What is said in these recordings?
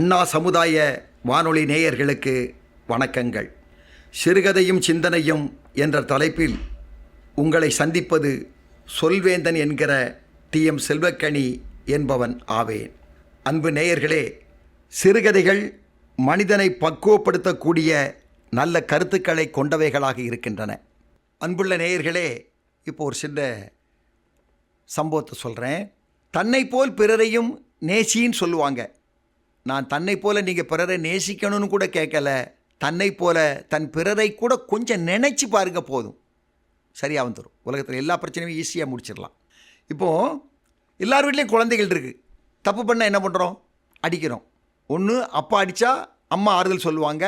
அண்ணா சமுதாய வானொலி நேயர்களுக்கு வணக்கங்கள். சிறுகதையும் சிந்தனையும் என்ற தலைப்பில் உங்களை சந்திப்பது சொல்வேந்தன் என்கிற டி. எம். செல்வக்கணி என்பவன் ஆவேன். அன்பு நேயர்களே சிறுகதைகள் மனிதனை பக்குவப்படுத்தக்கூடிய நல்ல கருத்துக்களை கொண்டவைகளாக இருக்கின்றன. அன்புள்ள நேயர்களே இப்போ ஒரு சின்ன சம்பவத்தை சொல்கிறேன் தன்னை போல் பிறரையும் நேசின்னு சொல்லுவாங்க. நான் தன்னை போல நீங்கள் பிறரை நேசிக்கணும்னு கூட கேட்கல. தன்னை போல தன் பிறரை கூட கொஞ்சம் நினச்சி பாருங்க போதும். சரியாக வந்துடும் உலகத்தில் எல்லா பிரச்சனையும் ஈஸியாக முடிச்சிடலாம். இப்போது எல்லார் வீட்லேயும் குழந்தைகள் இருக்குது தப்பு பண்ணால் என்ன பண்ணுறோம் அடிக்கிறோம். ஒன்று அப்பா அடித்தா அம்மா ஆறுதல் சொல்லுவாங்க.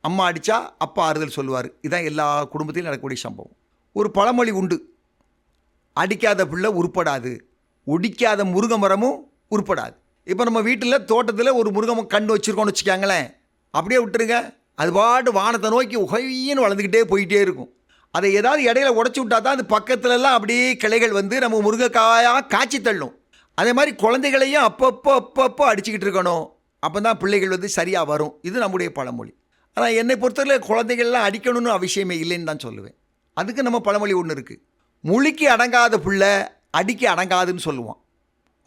அம்மா அடித்தா அப்பா ஆறுதல் சொல்லுவார். இதுதான் எல்லா குடும்பத்திலும் நடக்கக்கூடிய சம்பவம். ஒரு பழமொழி உண்டு. அடிக்காத பிள்ளை உருப்படாது. ஒடிக்காத முருங்கை மரமும் உருப்படாது. இப்போ நம்ம வீட்டில் தோட்டத்தில் ஒரு முருங்கை கண்டு வச்சுருக்கோம்னு வச்சுக்காங்களேன். அப்படியே விட்டுருங்க. அது பாட்டு வானத்தை நோக்கி உகையின்னு வளர்ந்துக்கிட்டே போயிட்டே இருக்கும். அதை ஏதாவது இடையில உடச்சி விட்டா தான் அது பக்கத்துலலாம் அப்படியே கிளைகள் வந்து நம்ம முருங்கைக்காயாக காய்ச்சி தள்ளும். அதே மாதிரி குழந்தைகளையும் அப்பப்போ அப்பப்போ அடிச்சுக்கிட்டு இருக்கணும். அப்போ தான் பிள்ளைகள் வந்து சரியாக வரும். இது நம்முடைய பழமொழி. ஆனால் என்னை பொறுத்தவரை குழந்தைகள்லாம் அடிக்கணும்னு அவசியமே இல்லைன்னு தான் சொல்லுவேன். அதுக்கு நம்ம பழமொழி ஒன்று இருக்குது முழுக்கி அடங்காத பிள்ளை அடிக்க அடங்காதுன்னு சொல்லுவான்.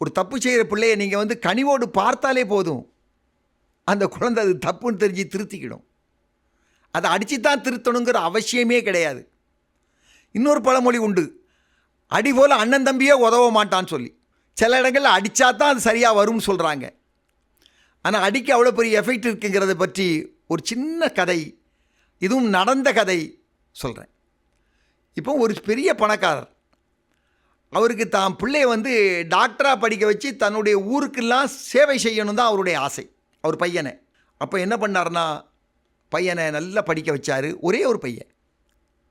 ஒரு தப்பு செய்கிற பிள்ளையை நீங்கள் வந்து கனிவோடு பார்த்தாலே போதும். அந்த குழந்தை அது தப்புன்னு தெரிஞ்சு திருத்திக்கிடும். அதை அடித்து தான் திருத்தணுங்கிற அவசியமே கிடையாது. இன்னொரு பழமொழி உண்டு. அடி போல் அண்ணன் தம்பியே உதவ மாட்டான்னு சொல்லி. சில இடங்களில் அடித்தா தான் அது சரியாக வரும்னு சொல்கிறாங்க ஆனால் அடிக்க அவ்வளோ பெரிய எஃபெக்ட் இருக்குங்கிறத பற்றி ஒரு சின்ன கதை இதுவும் நடந்த கதை சொல்கிறேன் இப்போ ஒரு பெரிய பணக்காரர் அவருக்கு தான் பிள்ளைய வந்து டாக்டராக படிக்க வச்சு தன்னுடைய ஊருக்கெல்லாம் சேவை செய்யணும் தான் அவருடைய ஆசை அவர் பையனை. அப்போ என்ன பண்ணார்னா பையனை நல்லா படிக்க வச்சார் ஒரே ஒரு பையன்.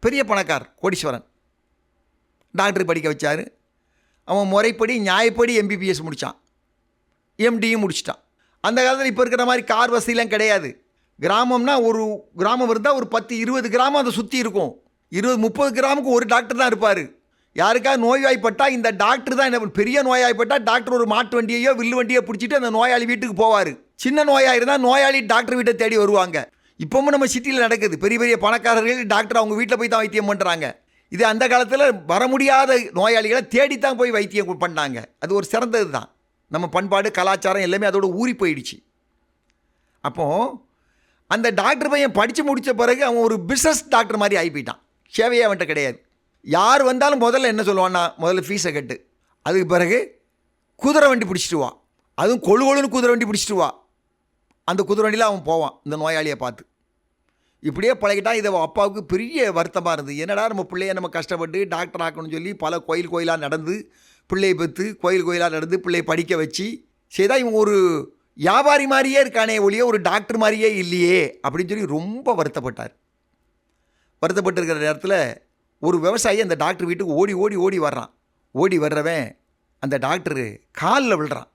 பெரிய பணக்கார் கோடீஸ்வரன். டாக்டர் படிக்க வச்சார். அவன் முறைப்படி நியாயப்படி எம்பிபிஎஸ் முடித்தான் எம்டியும் முடிச்சிட்டான். அந்த காலத்தில் இப்போ இருக்கிற மாதிரி கார் வசதிலாம் கிடையாது. கிராமம்னா ஒரு கிராமம் இருந்தால் ஒரு பத்து இருபது கிராமம் அதை சுற்றி இருக்கும். இருபது முப்பது கிராமுக்கு ஒரு டாக்டர் தான் இருப்பார். யாருக்காவது நோய்வாய்ப்பட்டால் இந்த டாக்டர் தான் என்ன பெரிய நோயாய்ப்பட்டால் டாக்டர் ஒரு மாட்டு வண்டியையோ வில்லு வண்டியோ பிடிச்சிட்டு அந்த நோயாளி வீட்டுக்கு போவார். சின்ன நோயாக இருந்தால் நோயாளி டாக்டர் வீட்டை தேடி வருவாங்க. இப்போவும் நம்ம சிட்டியில் நடக்குது. பெரிய பெரிய பணக்காரர்கள் டாக்டர் அவங்க வீட்டில் போய் தான் வைத்தியம் பண்ணுறாங்க இது அந்த காலத்தில் வர முடியாத நோயாளிகளை தேடித்தான் போய் வைத்தியம் பண்ணாங்க. அது ஒரு சிறந்தது தான். நம்ம பண்பாடு கலாச்சாரம் எல்லாமே அதோட ஊறி போயிடுச்சு. அப்போது அந்த டாக்டர் பையன் படித்து முடித்த பிறகு அவன் ஒரு பிஸ்னஸ் டாக்டர் மாதிரி ஆகி போயிட்டான். சேவையே அவன்கிட்ட கிடையாது. யார் வந்தாலும் முதல்ல என்ன சொல்லுவான்னா முதல்ல ஃபீஸை கட்டு. அதுக்கு பிறகு குதிரை வண்டி பிடிச்சிட்டு வா. அதுவும் கொழு கொழுன்னு குதிரை வண்டி பிடிச்சிட்டு வா. அந்த குதிரை வண்டியில் அவன் போவான் இந்த நோயாளியை பார்த்து. இப்படியே பழகிட்டான் இதை அப்பாவுக்கு பெரிய வருத்தமாக இருந்தது. என்னடா நம்ம பிள்ளைய நம்ம கஷ்டப்பட்டு டாக்டர் ஆக்கணும்னு சொல்லி பல கோயில் கோயிலாக நடந்து பிள்ளையை பெற்று கோயில் கோயிலாக நடந்து பிள்ளையை படிக்க வச்சு செய்தா இவன் ஒரு வியாபாரி மாதிரியே இருக்கானே ஒழிய ஒரு டாக்டர் மாதிரியே இல்லையே அப்படின்னு சொல்லி ரொம்ப வருத்தப்பட்டார். வருத்தப்பட்டிருக்கிற நேரத்தில் ஒரு விவசாயி அந்த டாக்டர் வீட்டுக்கு ஓடி ஓடி ஓடி வர்றான். ஓடி வர்றவன் அந்த டாக்டரு காலில் விழுறான்.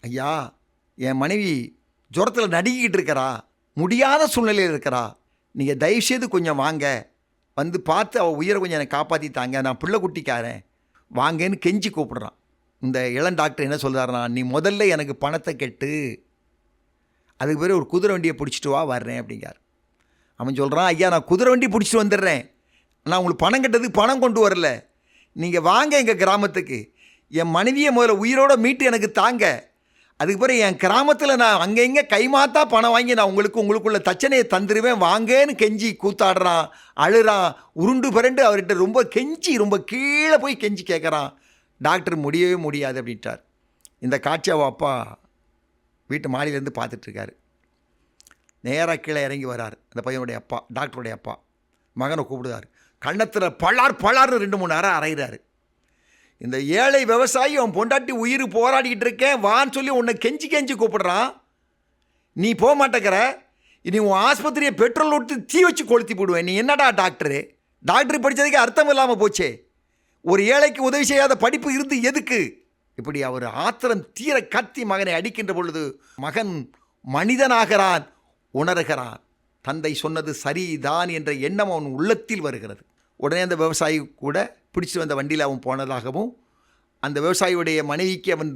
ஐயா என் மனைவி ஜுரத்தில் நடுங்கிக்கிட்டு இருக்கிறா. முடியாத சூழ்நிலையில் இருக்கிறா. நீங்கள் தயவுசெய்து கொஞ்சம் வாங்க. வந்து பார்த்து அவள் உயிரை கொஞ்சம் எனக்கு காப்பாற்றித்தாங்க நான் பிள்ளை குட்டிக்காரன். வாங்கன்னு கெஞ்சி கூப்பிடுறான். இந்த இளம் டாக்டர் என்ன சொல்கிறாருன்னா நீ முதல்ல எனக்கு பணத்தை கெட்டு அதுக்கு பிறகு ஒரு குதிரை வண்டியை பிடிச்சிட்டு வா வர்றேன் அப்படிங்கிறார். அவன் சொல்கிறான் ஐயா நான் குதிரை வண்டி பிடிச்சிட்டு வந்துடுறேன். நான் உங்களுக்கு பணம் கட்டதுக்கு பணம் கொண்டு வரல. நீங்கள் வாங்க எங்கள் கிராமத்துக்கு. என் மனைவியை முதல்ல உயிரோட மீட்டு எனக்கு தாங்க. அதுக்கப்புறம் என் கிராமத்தில் நான் அங்கே இங்கே கைமாத்தா பணம் வாங்கி நான் உங்களுக்கு உங்களுக்குள்ள தச்சனையை தந்துடுவேன் வாங்கன்னு கெஞ்சி கூத்தாடுறான் அழுறான். உருண்டு பிறண்டு அவர்கிட்ட ரொம்ப கெஞ்சி ரொம்ப கீழே போய் கெஞ்சி கேட்குறான் டாக்டர் முடியவே முடியாது அப்படின்ட்டார். இந்த காட்சி அவள் அப்பா வீட்டு மாடியிலேருந்து பார்த்துட்ருக்காரு. நேராக கீழே இறங்கி வரார். அந்த பையனுடைய அப்பா டாக்டருடைய அப்பா. மகனை கூப்பிடுவார் கன்னத்தில் பலார் பலார்னு ரெண்டு மூணு நேரம் அரைகிறாரு இந்த ஏழை விவசாயி அவன் பொண்டாட்டி உயிர் போராடிக்கிட்டு இருக்கேன் வான்னு சொல்லி உன்னை கெஞ்சி கெஞ்சி கூப்பிடுறான். நீ போக மாட்டேங்கிற. இனி உன் ஆஸ்பத்திரியை பெட்ரோல் விட்டு தீ வச்சு கொளுத்தி போடுவேன். நீ என்னடா டாக்டரு? டாக்டர் படித்ததுக்கு அர்த்தம் இல்லாமல் போச்சே. ஒரு ஏழைக்கு உதவி செய்யாத படிப்பு இருந்து எதுக்கு? இப்படி அவர் ஆத்திரம் தீர கத்தி மகனை அடிக்கின்ற பொழுது மகன் மனிதனாகிறான் உணர்கிறான். தந்தை சொன்னது சரிதான் என்ற எண்ணம் அவன் உள்ளத்தில் வருகிறது. உடனே அந்த விவசாயி கூட பிடிச்சி வந்த வண்டியில் அவன் போனதாகவும் அந்த விவசாயியுடைய மனைவிக்கு அவன்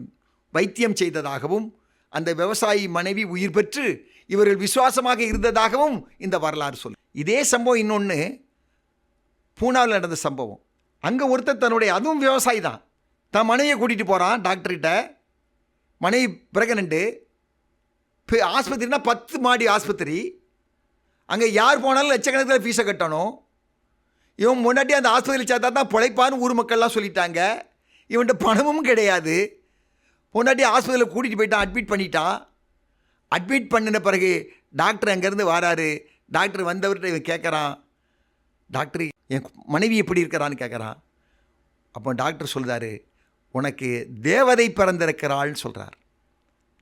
வைத்தியம் செய்ததாகவும் அந்த விவசாயி மனைவி உயிர் பெற்று இவர்கள் விசுவாசமாக இருந்ததாகவும் இந்த வரலாறு சொல் இதே சம்பவம் இன்னொன்று பூனாவில் நடந்த சம்பவம். அங்கே ஒருத்தர் தன்னுடைய அதுவும் விவசாயி தான். தன் மனைவியை கூட்டிகிட்டு போகிறான் டாக்டர்கிட்ட மனைவி பிரெக்னண்ட்டு ஆஸ்பத்திரினா பத்து மாடி ஆஸ்பத்திரி. அங்கே யார் போனாலும் லட்சக்கணக்கில் ஃபீஸை கட்டணும். இவன் முன்னாடி அந்த ஆஸ்பத்திரியில் சேர்த்தா தான் பிழைப்பான்னு ஊர் மக்கள்லாம் சொல்லிட்டாங்க. இவன்கிட்ட பணமும் கிடையாது. முன்னாடி ஆஸ்பத்திரியில் கூட்டிகிட்டு போயிட்டான் அட்மிட் பண்ணிட்டான். அட்மிட் பண்ணின பிறகு டாக்டர் அங்கேருந்து வராரு. டாக்டர் வந்தவர்கிட்ட இவன் கேட்குறான் டாக்டர் என் மனைவி எப்படி இருக்கிறான்னு கேட்குறான் அப்போ டாக்டர் சொல்கிறாரு உனக்கு தேவதை பிறந்திருக்கிறாள்னு சொல்கிறார்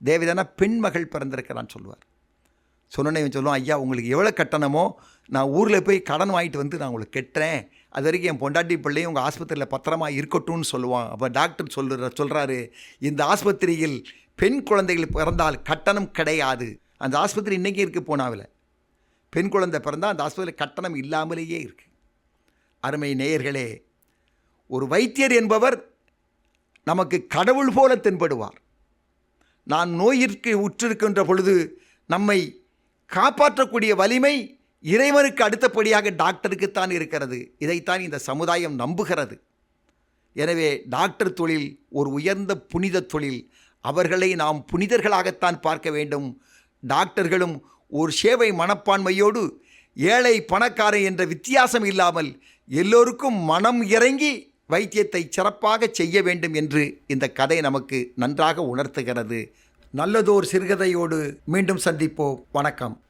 தேவதைனா பெண் மகள் பிறந்திருக்கிறான்னு சொல்லுவார். சொன்னோன்னே இவன் சொல்லுவான் ஐயா உங்களுக்கு எவ்வளோ கட்டணமோ நான் ஊரில் போய் கடன் வாங்கிட்டு வந்து நான் உங்களுக்கு கட்டுறேன். அது வரைக்கும் என் பொண்டாட்டி பிள்ளையும் உங்கள் ஆஸ்பத்திரியில் பத்திரமா இருக்கட்டும்னு சொல்லுவான். அப்போ டாக்டர் சொல்லுற சொல்கிறாரு இந்த ஆஸ்பத்திரியில் பெண் குழந்தைகள் பிறந்தால் கட்டணம் கிடையாது. அந்த ஆஸ்பத்திரி இன்றைக்கி இருக்குது போனாவில். பெண் குழந்தை பிறந்தால் அந்த ஆஸ்பத்திரியில் கட்டணம் இல்லாமலேயே இருக்குது அருமை நேயர்களே ஒரு வைத்தியர் என்பவர் நமக்கு கடவுள் போல தென்படுவார். நான் நோயிற்கு உற்றிருக்கின்ற பொழுது நம்மை காப்பாற்றக்கூடிய வலிமை இறைவனுக்கு அடுத்தபடியாக டாக்டருக்குத்தான் இருக்கிறது. இதைத்தான் இந்த சமுதாயம் நம்புகிறது. எனவே டாக்டர் தொழில் ஒரு உயர்ந்த புனித தொழில். அவர்களை நாம் புனிதர்களாகத்தான் பார்க்க வேண்டும். டாக்டர்களும் ஒரு சேவை மனப்பான்மையோடு ஏழை பணக்காரன் என்ற வித்தியாசம் இல்லாமல் எல்லோருக்கும் மனம் இறங்கி வைத்தியத்தை சிறப்பாக செய்ய வேண்டும் என்று இந்த கதை நமக்கு நன்றாக உணர்த்துகிறது. நல்லதோர் சிறுகதையோடு மீண்டும் சந்திப்போம். வணக்கம்.